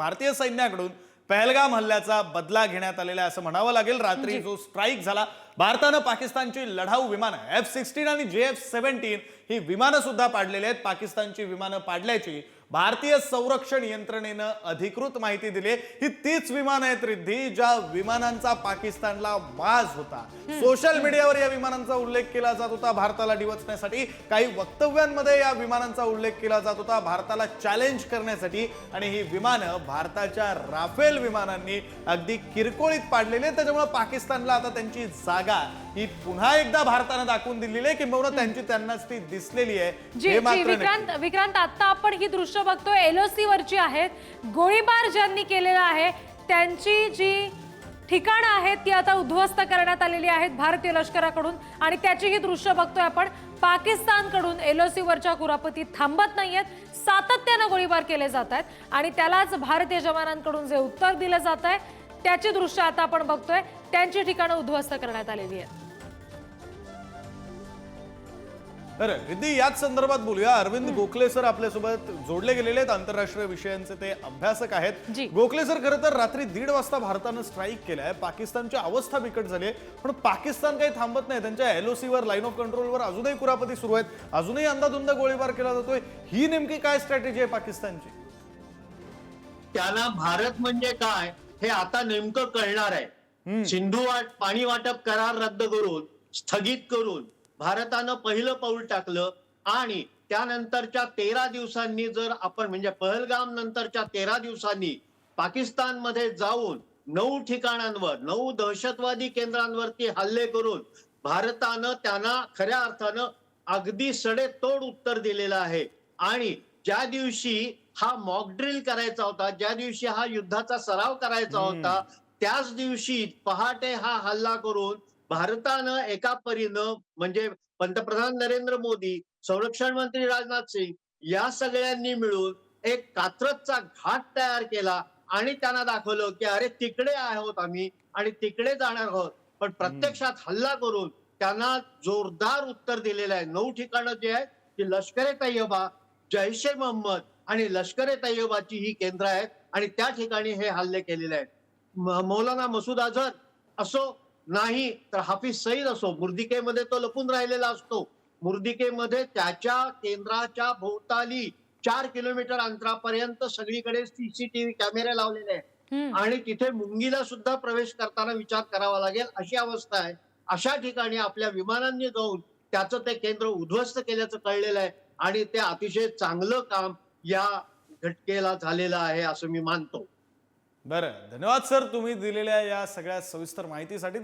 भारतीय सैन्याकडून पहलगाम हल्ल्याचा बदला घेण्यात आलेला आहे असं म्हणावं लागेल. रात्री जो. स्ट्राईक झाला भारतानं पाकिस्तानची लढाऊ विमानं एफ सिक्स्टीन आणि जे एफ सेव्हन्टीन ही विमानं सुद्धा पाडलेली आहेत. पाकिस्तानची विमानं पाडल्याची भारतीय संरक्षण यंत्रणेनं अधिकृत माहिती दिली. ही तीच विमानं आहेत रिद्धी ज्या विमानांचा पाकिस्तानला माज होता. सोशल मीडियावर या विमानांचा उल्लेख केला जात होता भारताला डिवचण्यासाठी काही वक्तव्यांमध्ये या विमानांचा उल्लेख केला जात होता भारताला चॅलेंज करण्यासाठी. आणि ही विमानं भारताच्या राफेल विमानांनी अगदी किरकोळीत पाडलेली आहेत. त्याच्यामुळे पाकिस्तानला आता त्यांची जागा ही पुन्हा एकदा भारतानं दाखवून दिलेली आहे किंबहुना त्यांची त्यांनाच ती दिसलेली आहे. जी हे जी मात्र नक्की. विक्रांत विक्रांत आता आपण ही दृश्य बघतोय एलओसी वरची आहेत. गोळीबार ज्यांनी केलेला आहे त्यांची जी ठिकाणं आहेत ती आता उद्ध्वस्त करण्यात आलेली आहेत भारतीय लष्कराकडून. आणि त्याची ही दृश्य बघतोय आपण पाकिस्तानकडून एलओसी वरच्या कुरापती थांबत नाहीयेत सातत्यानं गोळीबार केले जात आहेत. आणि त्यालाच भारतीय जवानांकडून जे उत्तर दिलं जात आहे त्याची दृश्य आता आपण बघतोय. त्यांची ठिकाणं उद्ध्वस्त करण्यात आलेली आहेत. बरं रिद्धी याच संदर्भात बोलूया. अरविंद गोखले सर आपल्यासोबत जोडले गेलेले आहेत. आंतरराष्ट्रीय विषयांचे ते अभ्यासक आहेत. जी. गोखले सर खरं तर रात्री दीड वाजता भारतानं स्ट्राईक केलाय. पाकिस्तानची अवस्था बिकट झाली आहे. पण पाकिस्तान काही थांबत नाही. त्यांच्या एलओसी वर लाईन ऑफ कंट्रोलवर अजूनही कुरापती सुरू आहेत. अजूनही अंदाधुंद गोळीबार केला जातोय. ही नेमकी काय स्ट्रॅटेजी आहे पाकिस्तानची? त्यांना भारत म्हणजे काय? हे आता नेमकं कळणार आहे. सिंधू वाट पाणी वाटप करार रद्द करून स्थगित करून भारतानं पहिलं पाऊल टाकलं आणि त्यानंतरच्या तेरा दिवसांनी जर आपण म्हणजे पहलगाम नंतरच्या तेरा दिवसांनी पाकिस्तानमध्ये जाऊन नऊ ठिकाणांवर नऊ दहशतवादी केंद्रांवरती हल्ले करून भारतानं त्यांना खऱ्या अर्थानं अगदी सडेतोड उत्तर दिलेलं आहे. आणि ज्या दिवशी हा मॉक ड्रिल करायचा होता ज्या दिवशी हा युद्धाचा सराव करायचा होता त्याच दिवशी पहाटे हा हल्ला करून भारतानं एका परीनं म्हणजे पंतप्रधान नरेंद्र मोदी संरक्षण मंत्री राजनाथ सिंग या सगळ्यांनी मिळून एक कात्रजचा घाट तयार केला आणि त्यांना दाखवलं की अरे तिकडे आहोत आम्ही आणि तिकडे जाणार आहोत. पण प्रत्यक्षात हल्ला करून त्यांना जोरदार उत्तर दिलेलं आहे. नऊ ठिकाणं जे आहेत ती लष्कर ए तय्यबा जैश ए मोहम्मद आणि लष्कर ए तय्यबाची ही केंद्र आहेत. आणि त्या ठिकाणी हे हल्ले केलेले आहेत. मौलाना मसूद अझहर असो नाही तर हाफिज सईद असो मुर्दिकेमध्ये तो लपून राहिलेला असतो. मुर्दिकेमध्ये त्याच्या केंद्राच्या भोवताली चार किलोमीटर अंतरापर्यंत सगळीकडे सीसीटीव्ही कॅमेरे लावलेले आहेत. आणि तिथे मुंगीला सुद्धा प्रवेश करताना विचार करावा लागेल. अशी अवस्था आहे. अशा ठिकाणी आपल्या विमानांनी जाऊन त्याचं ते केंद्र उद्ध्वस्त केल्याचं कळलेलं आहे. आणि ते अतिशय चांगलं काम या घटकेला झालेला आहे असं मी मानतो. बरं धन्यवाद सर तुम्ही दिलेल्या या सगळ्या सविस्तर माहितीसाठी.